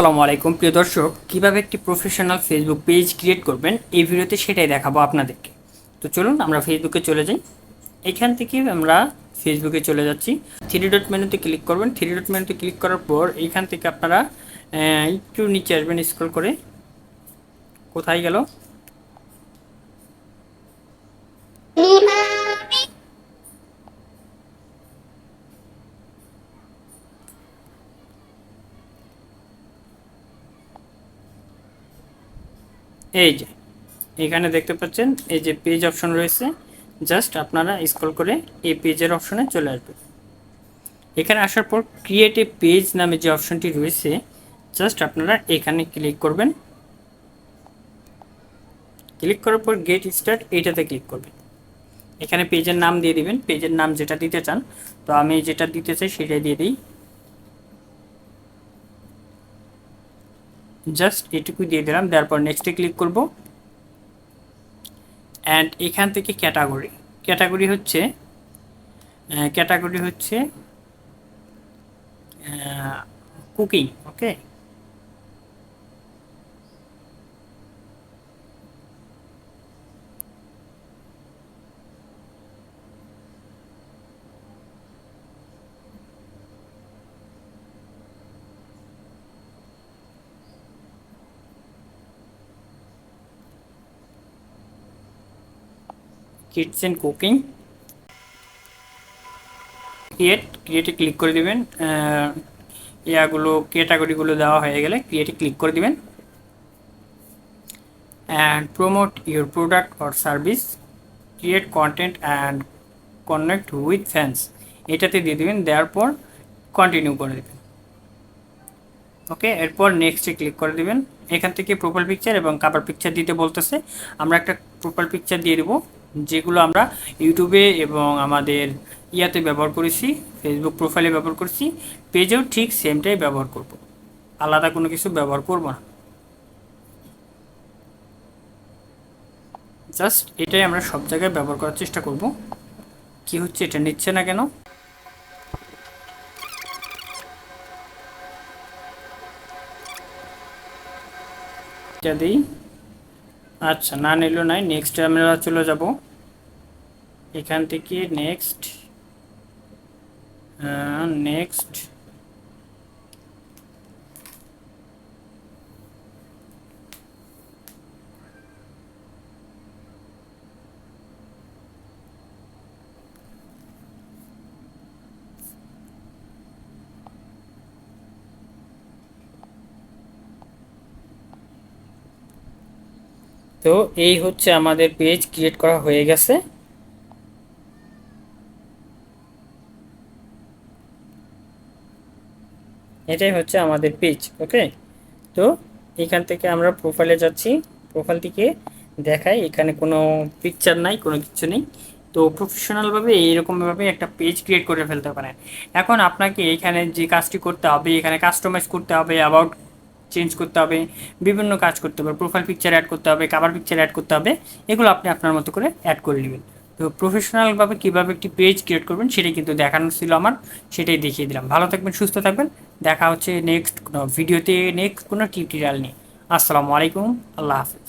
আসসালামু আলাইকুম। প্রিয় দর্শক, কীভাবে একটি প্রফেশনাল ফেসবুক পেজ ক্রিয়েট করবেন, এই ভিডিওতে সেটাই দেখাবো আপনাদেরকে। তো চলুন আমরা ফেসবুকে চলে যাই। এখান থেকে আমরা ফেসবুকে চলে যাচ্ছি। থ্রি ডট মেনুতে ক্লিক করবেন। থ্রি ডট মেনুতে ক্লিক করার পর এখান থেকে আপনারা একটু নিচে আসবেন স্ক্রল করে। কোথায় গেল? এই যে, এখানে দেখতে পাচ্ছেন, এই যে পেজ অপশন রয়েছে জাস্ট আপনারা স্ক্রল করে এই পেজের অপশনে চলে আসবেন। এখানে আসার পর ক্রিয়েট এ পেজ নামে যে অপশনটি রয়েছে জাস্ট আপনারা এখানে ক্লিক করবেন। ক্লিক করার পর গেট স্টার্ট এইটাতে ক্লিক করবেন। এখানে পেজের নাম দিয়ে দিবেন পেজের নাম যেটা দিতে চান, তো আমি যেটা দিতে চাই সেটাই দিয়ে দিই। জাস্ট এটুকু দিয়ে দিলাম, দেওয়ার পর নেক্সটে ক্লিক করব। অ্যান্ড এখান থেকে ক্যাটাগরি ক্যাটাগরি হচ্ছে ক্যাটাগরি হচ্ছে cooking okay and cooking create ক্রিয়েটে click করে দিবেন। ইয়াগুলো ক্যাটাগরিগুলো দেওয়া হয়ে গেলে ক্রিয়েটে ক্লিক করে দিবেন। And promote your product or service create content and connect with fans এটাতে দিয়ে দেবেন, দেওয়ার পর কন্টিনিউ করে দেবেন। ওকে, এরপর নেক্সটে ক্লিক করে দিবেন। এখান থেকে প্রোফাইল পিকচার এবং কাভার পিকচার দিতে বলতেছে। আমরা একটা প্রোফাইল পিকচার দিয়ে দেবো। যেগুলো আমরা ইউটিউবে এবং আমাদের ইয়াতে ব্যবহার করেছি ফেসবুক প্রোফাইলে ব্যবহার করছি, পেজেও ঠিক সেমটাই ব্যবহার করব। আলাদা কোনো কিছু ব্যবহার করব না। জাস্ট এটাই আমরা সব জায়গায় ব্যবহার করার চেষ্টা করব। কি হচ্ছে, এটা নিচ্ছে না কেন? এটা দিই। আচ্ছা না নিল নাই নেক্সট আমরা চলে যাব এখান থেকে নেক্সট নেক্সট তো এই হচ্ছে আমাদের পেজ ক্রিয়েট করা হয়ে গেছে। এটাই হচ্ছে আমাদের পেজ ওকে তো এখান থেকে আমরা প্রোফাইলে যাচ্ছি। প্রোফাইল থেকে দেখাই, এখানে কোনো পিকচার নাই, কোনো কিছু নেই। তো প্রফেশনালভাবে এইরকমভাবে একটা পেজ ক্রিয়েট করে ফেলতে পারেন। এখন আপনাকে এখানে যে কাজটি করতে হবে, এখানে কাস্টমাইজ করতে হবে অ্যাবাউট চেঞ্জ করতে হবে, বিভিন্ন কাজ করতে হবে প্রোফাইল পিকচার অ্যাড করতে হবে কাভার পিকচার অ্যাড করতে হবে, এগুলো আপনি আপনার মতো করে অ্যাড করে নেবেন। তো প্রফেশনালভাবে কীভাবে একটি পেজ ক্রিয়েট করবেন সেটাই কিন্তু দেখানো ছিল আমার, সেটাই দেখিয়ে দিলাম। ভালো থাকবেন, সুস্থ থাকবেন, দেখা হচ্ছে নেক্সট কোনো ভিডিওতে নেক্সট কোনো টিউটোরিয়াল নিয়ে। আসসালামু আলাইকুম, আল্লাহ হাফিজ।